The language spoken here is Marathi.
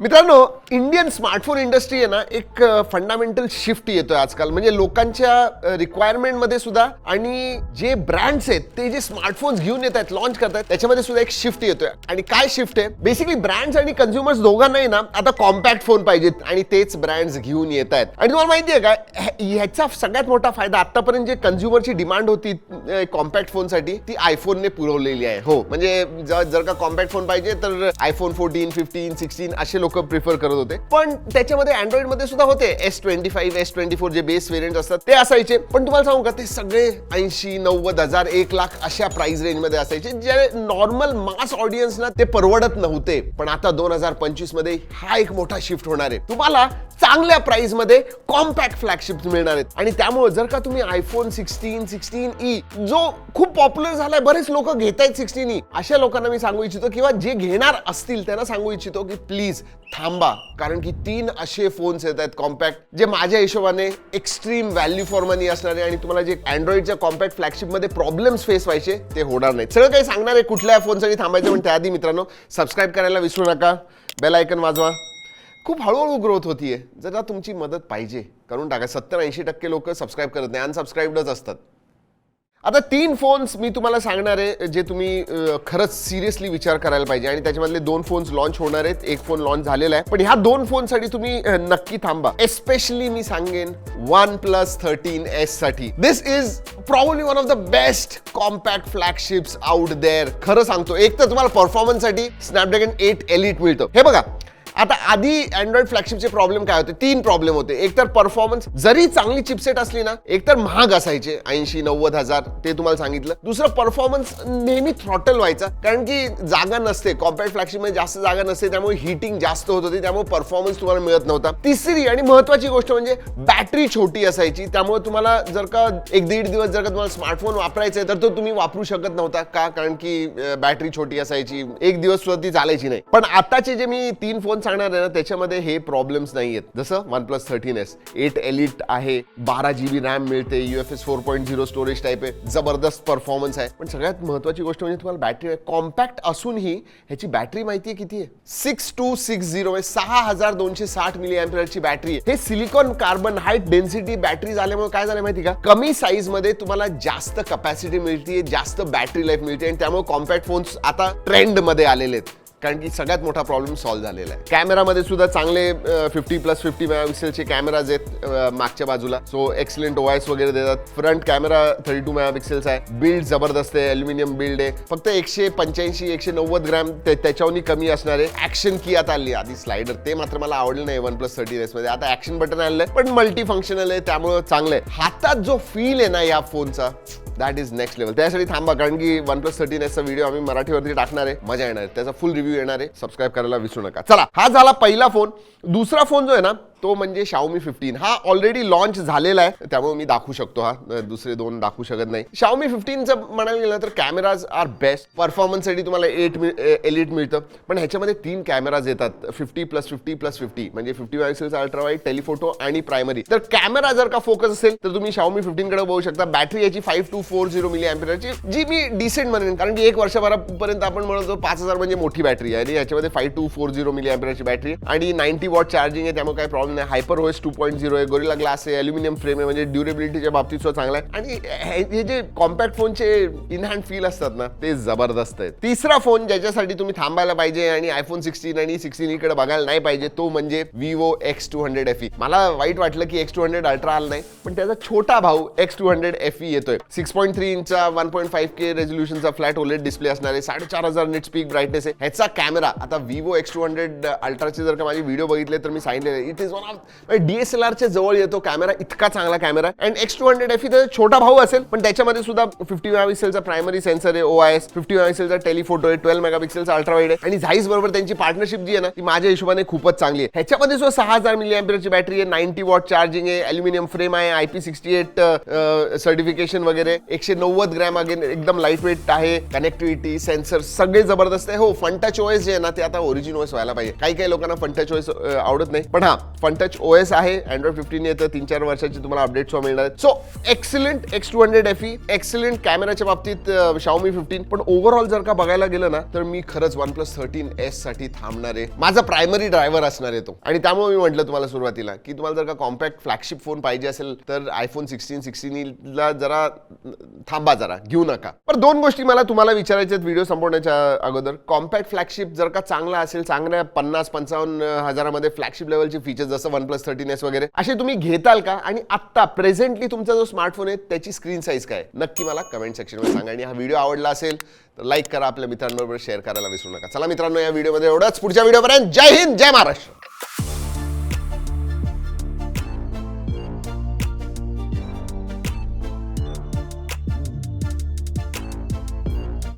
मित्रांनो इंडियन स्मार्टफोन इंडस्ट्री आहे ना एक फंडामेंटल शिफ्ट येतोय आजकाल. म्हणजे लोकांच्या रिक्वायरमेंटमध्ये सुद्धा आणि जे ब्रँड्स आहेत ते जे स्मार्टफोन्स घेऊन येत आहेत लॉन्च करतात त्याच्यामध्ये सुद्धा एक शिफ्ट येतोय. आणि काय शिफ्ट आहे? बेसिकली ब्रँड्स आणि कन्झ्युमर्स दोघांनाही ना आता कॉम्पॅक्ट फोन पाहिजेत आणि तेच ब्रँड्स घेऊन येत आहेत. आणि तुम्हाला माहिती आहे का ह्याचा सगळ्यात मोठा फायदा आतापर्यंत जे कन्झ्युमरची डिमांड होती कॉम्पॅक्ट फोनसाठी ती आयफोनने पुरवलेली आहे. हो म्हणजे जर का कॉम्पॅक्ट फोन पाहिजे तर आयफोन फोर्टीन फिफ्टीन सिक्स्टीन असे लोक प्रिफर करत होते. पण त्याच्यामध्ये अँड्रॉइडमध्ये सुद्धा होते. S twenty five S twenty four जे बेस वेरियंट असतात ते असायचे. पण तुम्हाला सांगू का ते सगळे ऐंशी नव्वद हजार एक लाख अशा प्राइस रेंजमध्ये असायचे जे नॉर्मल मास ऑडियन्सना ते परवडत नव्हते. पण आता दोन हजार पंचवीसमध्ये हा एक मोठा शिफ्ट होणार आहे. तुम्हाला चांगल्या प्राइसमध्ये कॉम्पॅक्ट फ्लॅगशिप मिळणार आहेत. आणि त्यामुळे जर का तुम्ही आयफोन सिक्स्टीन सिक्स्टीन ई जो खूप पॉप्युलर झालाय बरेच लोक घेत आहेत सिक्स्टीन ई e. अशा लोकांना मी सांगू इच्छितो किंवा जे घेणार असतील त्यांना सांगू इच्छितो की प्लीज थांबा. कारण की तीन असे फोन्स येत आहेत कॉम्पॅक्ट जे माझ्या हिशोबाने एक्स्ट्रीम व्हॅल्यू फॉर मनी असणारे आणि तुम्हाला जे अँड्रॉइडच्या कॉम्पॅक्ट फ्लॅगशिपमध्ये प्रॉब्लेम्स फेस व्हायचे ते होणार नाही सगळं काही सांगणार आहे कुठल्या फोनसाठी थांबायचं पण त्याआधी मित्रांनो सबस्क्राईब करायला विसरू नका. बेल आयकन वाजवा. खूप हळूहळू ग्रोथ होतीये. जरा तुमची मदत पाहिजे. करून टाका. सत्तर ऐंशी टक्के लोक सबस्क्राईब करत नाही. अनसबस्क्राईबडच असतात. आता तीन फोन्स मी तुम्हाला सांगणार आहे जे तुम्ही खरंच सिरियसली विचार करायला पाहिजे. आणि त्याच्यामधले दोन फोन्स लॉन्च होणार आहेत. एक फोन लॉन्च झालेला आहे. पण ह्या दोन फोनसाठी तुम्ही नक्की थांबा. एस्पेशली मी सांगेन one plus thirteen एससाठी. This is probably one of the best compact flagships out there खरं सांगतो. एक तर तुम्हाला परफॉर्मन्ससाठी स्नॅपड्रॅगन एट एलिट मिळतं. हे बघा आता आधी अँड्रॉइड फ्लॅगशिपचे प्रॉब्लेम काय होते? तीन प्रॉब्लेम होते. एक तर परफॉर्मन्स जरी चांगली चिपसेट असली ना एक तर महाग असायचे. ऐंशी नव्वद हजार ते तुम्हाला सांगितलं. दुसरं परफॉर्मन्स नेहमी थ्रॉटल व्हायचा. कारण की जागा नसते. कॉम्पॅक्ट फ्लॅगशिपमध्ये जास्त जागा नसते. त्यामुळे हिटिंग जास्त होत होती. त्यामुळे परफॉर्मन्स तुम्हाला मिळत नव्हता. तिसरी आणि महत्वाची गोष्ट म्हणजे बॅटरी छोटी असायची. त्यामुळे तुम्हाला जर का एक दीड दिवस जर का तुम्हाला स्मार्टफोन वापरायचा आहे तर तो तुम्ही वापरू शकत नव्हता. का? कारण की बॅटरी छोटी असायची. एक दिवस सुद्धा ती चालायची नाही. पण आताचे जे मी तीन फोन सांगणार आहे ना त्याच्यामध्ये हे प्रॉब्लेम्स नाही आहेत जसं one plus thirteen S eight elite आहे बारा जी बी रॅम मिळते U F S four point zero storage type आहे जबरदस्त परफॉर्मन्स आहे. पण सगळ्यात महत्वाची गोष्ट म्हणजे तुम्हाला बॅटरी कॉम्पॅक्ट असूनही ह्याची बॅटरी माहिती आहे किती आहे? सिक्स टू सिक्स झिरो सहा हजार दोनशे साठ मिली ची बॅटरी आहे. हे silicon carbon high density battery झाल्यामुळे काय झालं माहिती का? कमी साईजमध्ये तुम्हाला जास्त कपॅसिटी मिळते जास्त बॅटरी लाईफ मिळते आणि त्यामुळे कॉम्पॅक्ट फोन्स आता ट्रेंडमध्ये आलेले आहेत. कारण की सगळ्यात मोठा प्रॉब्लेम सॉल्व्ह झालेला आहे. कॅमेरामध्ये सुद्धा चांगले फिफ्टी प्लस फिफ्टी मेगापिक्सेलचे कॅमेराज आहेत मागच्या बाजूला. सो एक्सलेंट ओएस वगैरे देतात. Front camera thirty two megapixels आहे. बिल्ड जबरदस्त आहे अल्युमिनियम बिल्ड आहे. फक्त एकशे पंच्याऐंशी एकशे नव्वद ग्रॅम त्याच्याहून कमी असणारे ऍक्शन की आता आली. आधी स्लायडर ते मात्र मला आवडलं नाही वन प्लस थर्टी एसमध्ये. आता ऍक्शन बटन आणलंय पण मल्टी फंक्शनल आहे त्यामुळे चांगलं आहे. हातात जो फील आहे ना या फोनचा दॅट इज नेक्स्ट लेवल त्यासाठी थांबा कारण की वन प्लस थर्टीन एसचा व्हिडिओ आम्ही मराठीवरती टाकणार आहे. मजा येणार आहे. त्याचा फुल रिव्ह्यू येणार आहे. सबस्क्राईब करायला विसरू नका. चला हा झाला पहिला फोन दुसरा फोन जो आहे ना तो म्हणजे शाओमी फिफ्टीन हा ऑलरेडी लॉन्च झालेला आहे. त्यामुळे मी दाखवू शकतो हा. दुसरे दोन दाखवू शकत नाही. शाओमी फिफ्टीनचं म्हणायला गेलं तर कॅमेराज आर बेस्ट परफॉर्मन्ससाठी तुम्हाला एट एलिट मिळतं. पण ह्याच्यामध्ये तीन कॅमेराज येतात. Fifty plus fifty plus fifty म्हणजे फिफ्टी मेगापिक्सेलचा अल्ट्रावाईट टेलिफोटो आणि प्रायमरी तर कॅमेरा जर का फोकस असेल तर तुम्ही शाओमी फिफ्टीन कडे बघू शकता. बॅटरी याची five two four zero milli अँपियरची जी मी डिसेंट म्हणेन. कारण की एक वर्षभरापर्यंत आपण म्हणतो पाच हजार म्हणजे मोठी बॅटरी आहे. आणि याच्यामध्ये five two four zero milli अँपियरची battery आणि नाईन्टी वॉट चार्जिंग आहे त्यामुळे काही problem hyper OS two point zero आहे गोरिला ग्लास आहे अल्युमिनियम फ्रेम आहे म्हणजे ड्युरेबिलिटीच्या बाबतीत सुद्धा चांगला आहे. आणि हे- जे कॉम्पॅक्ट फोनचे इन हँड फील असतात ना ते जबरदस्त आहे तिसरा फोन ज्याच्यासाठी तुम्ही थांबायला पाहिजे आणि आयफोन सिक्स्टीन आणि सिक्स्टीन इकडे बघायला नाही पाहिजे तो म्हणजे Vivo X two hundred F E मला वाईट वाटलं की एक्स टू हंड्रेड अल्ट्रा आला नाही पण त्याचा छोटा भाऊ X two hundred F E येतोय. सिक्स पॉईंट थ्री इंचचा वन पॉईंट फाईव्ह के रेझोल्युशनचा फ्लॅट ओलेट डिस्प्ले असणार आहे साडेचार हजार नेट स्पीक ब्राईटनेस आहे. ह्याचा कॅमेरा आता विवो एक्स टू हंड्रेड अल्ट्राचे जर का माझे व्हिडिओ बघितले तर मी सांगितले इट इज वन ऑफ म्हणजे डीएसएलआरच्या जवळ येतो कॅमेरा इतका चांगला camera and X two hundred F त्याचा छोटा भाऊ असेल पण त्याच्यामध्ये सुद्धा फिफ्टी मेगापिक्सेलचा प्रायमरी सेन्सर आहे ओ आय एस फिफ्टी मेगापिक्सेलचा टेलिफोटो आहे ट्वेल्व मेगापिक्सेलचा अल्ट्रा वाईड आहे. आणि झाईस बरोबर त्यांची पार्टनरशिप जी आहे ना ती माझ्या हिशोबाने खूपच चांगली आहे. ह्याच्यामध्ये सुद्धा सहा हजार मिली ची बॅटरी आहे नाईन्टी वॉट चार्जिंग आहे अल्युमिनियम फ्रेम आहे I P sixty eight certification वगैरे एकशे नव्वद ग्रॅम अगेन एकदम लाइट वेट आहे कनेक्टिव्हिटी सेन्सर सगळे जबरदस्त आहे. हो फंटा चॉईस जे आहे ना ते आता ओरिजिन व्हायला पाहिजे. काही काही लोकांना फंटा चॉईस आवडत नाही. पण हा फनटच ओ एस आहे. अँड्रॉइड फिफ्टीन येतं. तीन चार वर्षाची तुम्हाला अपडेट सुद्धा मिळणार आहेत so excellent X two hundred F E excellent कॅमेराच्या बाबतीत शाओमी फिफ्टीन पण ओव्हरऑल जर का बघायला गेलं ना तर मी खरंच वन प्लस थर्टीन एससाठी थांबणार आहे. माझा प्रायमरी ड्रायव्हर असणार आहे तो. आणि त्यामुळे मी म्हटलं तुम्हाला सुरुवातीला की तुम्हाला जर का कॉम्पॅक्ट फ्लॅगशिप फोन पाहिजे असेल तर आयफोन सिक्स्टीन सिक्स्टीनला जरा थांबा जरा. घेऊ नका. पण दोन गोष्टी मला तुम्हाला विचारायच्या आहेत व्हिडिओ संपवण्याच्या अगोदर. कॉम्पॅक्ट फ्लॅगशिप जर का चांगला असेल चांगल्या पन्नास पंचावन्न हजारामध्ये फ्लॅगशिप लेवलचे फीचर्स जसं वन प्लस थर्टीन एस वगैरे असे तुम्ही घेताल का? आणि आत्ता प्रेझेंटली तुमचा जो स्मार्टफोन आहे त्याची स्क्रीन साईज काय? नक्की मला कमेंट सेक्शनमध्ये सांगा. आणि हा व्हिडिओ आवडला असेल तर लाईक करा आपल्या मित्रांबरोबर शेअर करायला विसरू नका. चला मित्रांनो या व्हिडिओमध्ये एवढंच. पुढच्या व्हिडिओपर्यंत जय हिंद जय महाराष्ट्र.